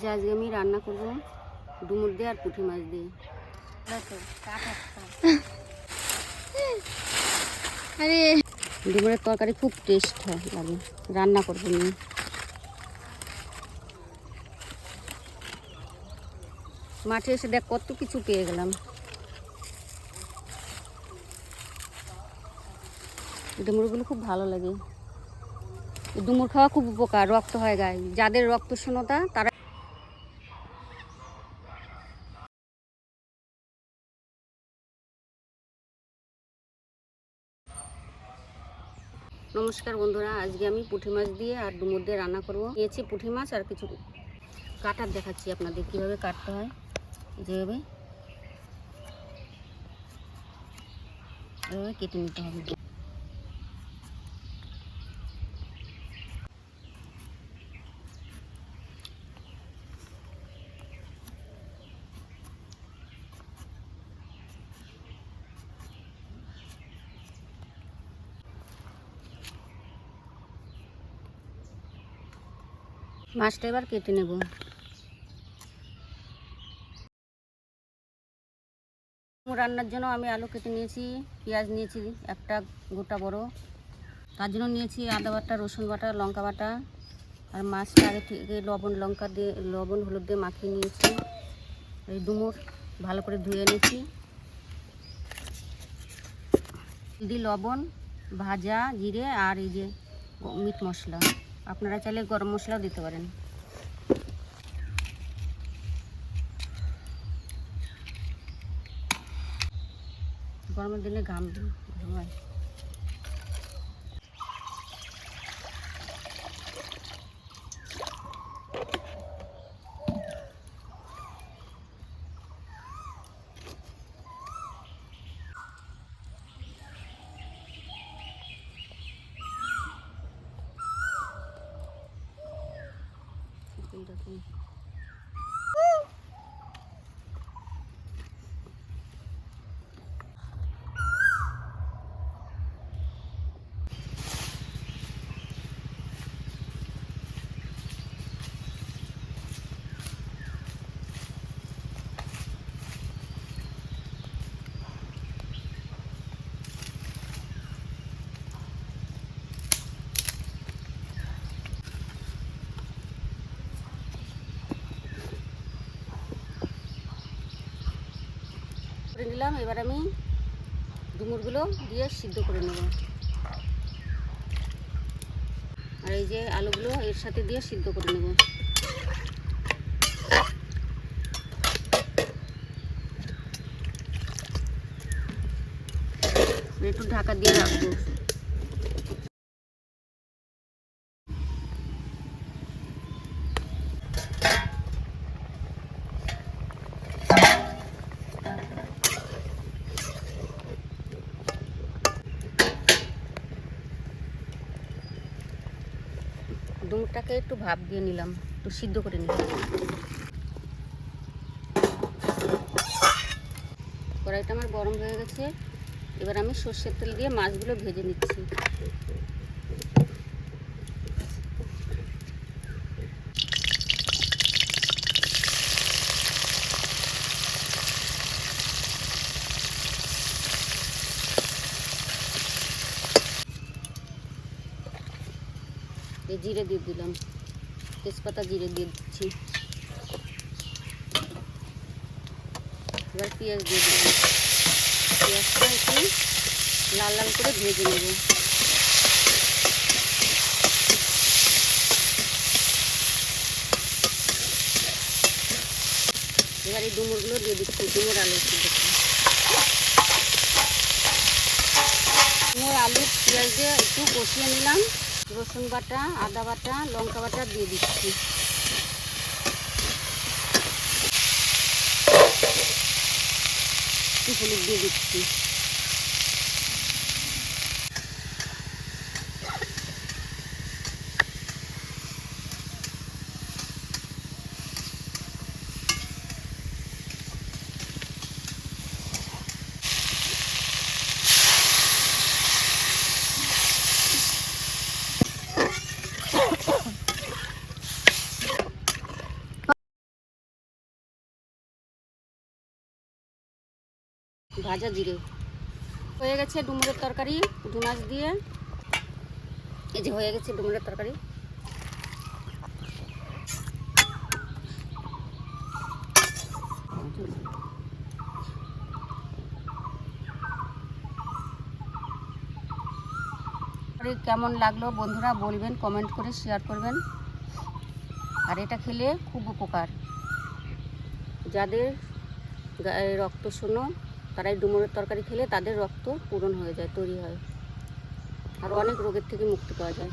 যে আজকে আমি রান্না করব ডুমুর দিয়ে আর পুঁটি মাছ দিয়ে। আরে। ডুমুরের তরকারি খুব টেস্ট হয় লাগে। রান্না করব নিয়ে মাঠে এসে দেখ কত কিছু পেয়ে গেলাম। ডুমুরগুলো খুব ভালো লাগে। ডুমুর খাওয়া খুব উপকার রক্ত হয় গায়ে। যাদের রক্ত শূন্যতা তারা নমস্কার বন্ধুরা, আজকে আমি পুঁটি মাছ দিয়ে আর ডুমুর দিয়ে রান্না করব। নিয়েছি পুঁটি মাছ আর কিছু কাটার দেখাচ্ছি আপনাদের, কীভাবে কাটতে হয়, যেভাবে এভাবে কেটে নিতে হবে। মাছটা এবার কেটে নেব। রান্নার জন্য আমি আলু কেটে নিয়েছি, পেঁয়াজ নিয়েছি, একটা গোটা বড়। তার জন্য নিয়েছি আদা বাটা, রসুন বাটা, লঙ্কা বাটা। আর মাছটা আগে থেকে লবণ, লঙ্কা দিয়ে, লবণ, হলুদ দিয়ে মাখিয়ে নিয়েছি। এই ডুমুর ভালো করে ধুয়ে নিয়েছি। দিদি লবণ, ভাজা, জিরে আর এই যে মিট মশলা। আপনারা চাইলে গরম মশলাও দিতে পারেন। গরমের দিনে ঘাম হয়। 嗯。করে নিলাম, এবার আমি ডুমুরগুলো দিয়ে সিদ্ধ করে নেব। আর এই যে আলুগুলো এর সাথে দিয়ে সিদ্ধ করে নেব। একটু ঢাকা দিয়ে রাখব। ডুমুরটাকে একটু ভাপ দিয়ে নিলাম, একটু সিদ্ধ করে নিলাম। কড়াইটা আমার গরম হয়ে গেছে, এবার আমি সর্ষের তেল দিয়ে মাছগুলো ভেজে নিচ্ছি। জিরে দিয়ে দিলাম। তেজপাতা জিরে দিয়ে দিচ্ছি। এবার পেঁয়াজ দিয়ে দিলাম। পেঁয়াজটা একটু লাল লাল করে ভেজে নেব। এবার এই ডুমুরগুলো দিয়ে দিচ্ছি, ডুমুর আলু ডুমুর আলু, পেঁয়াজ দিয়ে একটু কষিয়ে নিলাম। রসুন বাটা আদা বাটা লঙ্কা বাটা দিয়ে দিচ্ছি। দিয়ে দিচ্ছি। ভাজা জিরে। হয়ে গেছে ডুমুরের তরকারি মাছ দিয়ে। এই যে হয়ে গেছে ডুমুরের তরকারি। কেমন লাগল বন্ধুরা বলবেন কমেন্ট করে শেয়ার করবেন। আর এটা খেলে খুব উপকার। যাদের গায়ে রক্ত শূন্য তারা এই ডুমুরের তরকারি খেলে তাদের রক্ত পূরণ হয়ে যায়, তৈরি হয়। আর অনেক রোগের থেকে মুক্তি পাওয়া যায়।